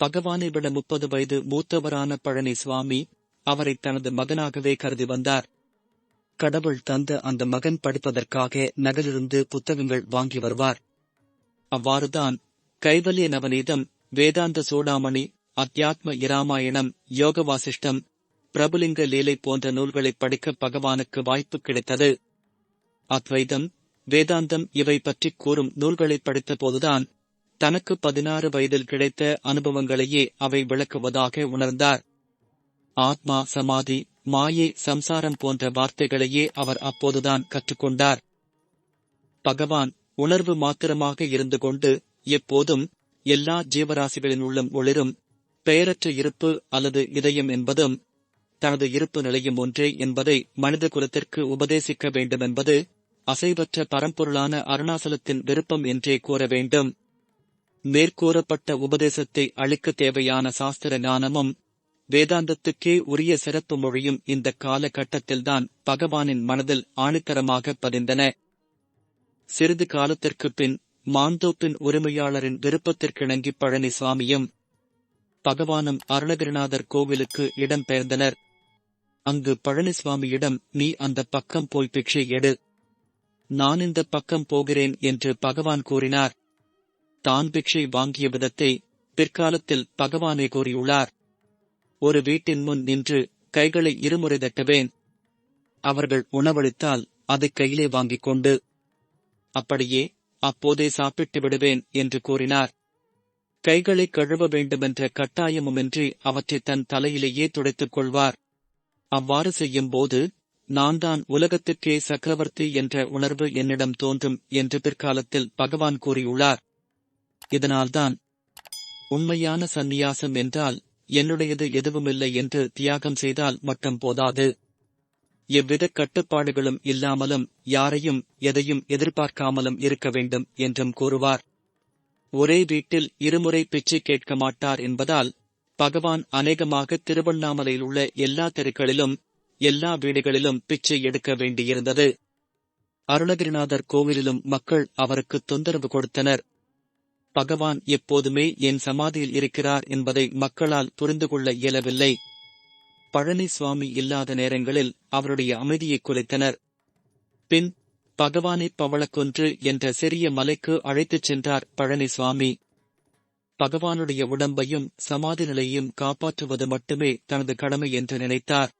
பகவானை விட முப்பது வயது மூத்தவரான பழனி சுவாமி அவரை தனது மகனாகவே கருதி வந்தார். கடவுள் தந்த அந்த மகன் படிப்பதற்காக நகரிலிருந்து புத்தகங்கள் வாங்கி வருவார். அவ்வாறுதான் கைவல்ய நவநீதம் வேதாந்த சூடாமணி அத்தியாத்ம இராமாயணம் யோக வாசிஷ்டம் பிரபுலிங்க லீலை போன்ற நூல்களை படிக்க பகவானுக்கு வாய்ப்பு கிடைத்தது. அத்வைதம் வேதாந்தம் இவை பற்றி கூறும் நூல்களை படித்த போதுதான் தனக்கு பதினாறு வயதில் கிடைத்த அனுபவங்களையே அவை விளக்குவதாக உணர்ந்தார். ஆத்மா சமாதி மாயை சம்சாரம் போன்ற வார்த்தைகளையே அவர் அப்போதுதான் கற்றுக்கொண்டார். பகவான் உணர்வு மாத்திரமாக இருந்து கொண்டு எப்போதும் எல்லா ஜீவராசிகளின் உள்ளம் ஒளிரும் பெயரற்ற இருப்பு அல்லது இதயம் என்பதும் தனது இருப்பு நிலையும் ஒன்றே என்பதை மனித குலத்திற்கு உபதேசிக்க வேண்டுமென்பது அசைவற்ற பரம்பொருளான அருணாசலத்தின் விருப்பம் என்றே கூற வேண்டும். மேற்கூறப்பட்ட உபதேசத்தை அளிக்க தேவையான சாஸ்திர ஞானமும் வேதாந்தத்துக்கே உரிய சிறப்பு மொழியும் இந்த காலகட்டத்தில்தான் பகவானின் மனதில் ஆணித்தரமாக பதிந்தன. சிறிது காலத்திற்குப் பின் மாந்தோப்பின் உரிமையாளரின் விருப்பத்திற்கிணங்கி பழனிசுவாமியும் பகவானும் அருணகிரிநாதர் கோவிலுக்கு இடம் பெயர்ந்தனர். அங்கு பழனிசுவாமியிடம் நீ அந்த பக்கம் போய் பிக்ஷை எடு. நான் இந்த பக்கம் போகிறேன் என்று பகவான் கூறினார். தான் பிக்ஷை வாங்கிய விதத்தை பிற்காலத்தில் பகவானே கூறியுள்ளார். ஒரு வீட்டின் முன் நின்று கைகளை இருமுறை தட்டுவேன். அவர்கள் உணவளித்தால் அதை கையிலே வாங்கிக் கொண்டு அப்படியே அப்போதே சாப்பிட்டு விடுவேன் என்று கூறினார். கைகளை கழுவ வேண்டுமென்ற கட்டாயமுமின்றி அவற்றை தன் தலையிலேயே துடைத்துக் கொள்வார். அவ்வாறு செய்யும்போது நான் தான் உலகத்திற்கே சக்கரவர்த்தி என்ற உணர்வு என்னிடம் தோன்றும் என்று பிற்காலத்தில் பகவான் கூறியுள்ளார். இதனால்தான் உண்மையான சந்நியாசம் என்றால் என்னுடையது எதுவுமில்லை என்று தியாகம் செய்தால் மட்டும் போதாது. எவ்வித கட்டுப்பாடுகளும் இல்லாமலும் யாரையும் எதையும் எதிர்பார்க்காமலும் இருக்க வேண்டும் என்றும் கூறுவார். ஒரே வீட்டில் இருமுறை பிச்சை கேட்க மாட்டார் என்பதால் பகவான் அநேகமாக திருவண்ணாமலையில் உள்ள எல்லா தெருக்களிலும் எல்லா வீடுகளிலும் பிச்சை எடுக்க வேண்டியிருந்தது. அருணகிரிநாதர் கோவிலிலும் மக்கள் அவருக்கு தொந்தரவு கொடுத்தனர். பகவான் எப்போதுமே என் சமாதியில் இருக்கிறார் என்பதை மக்களால் புரிந்து கொள்ள இயலவில்லை. பழனி சுவாமி இல்லாத நேரங்களில் அவருடைய அமைதியை குலைத்தனர். பின் பகவானை பவளக்குன்று என்ற சிறிய மலைக்கு அழைத்துச் சென்றார் பழனி சுவாமி பகவானுடைய உடம்பையும் சமாதி நிலையையும் காப்பாற்றுவது மட்டுமே தனது கடமை என்று நினைத்தார்.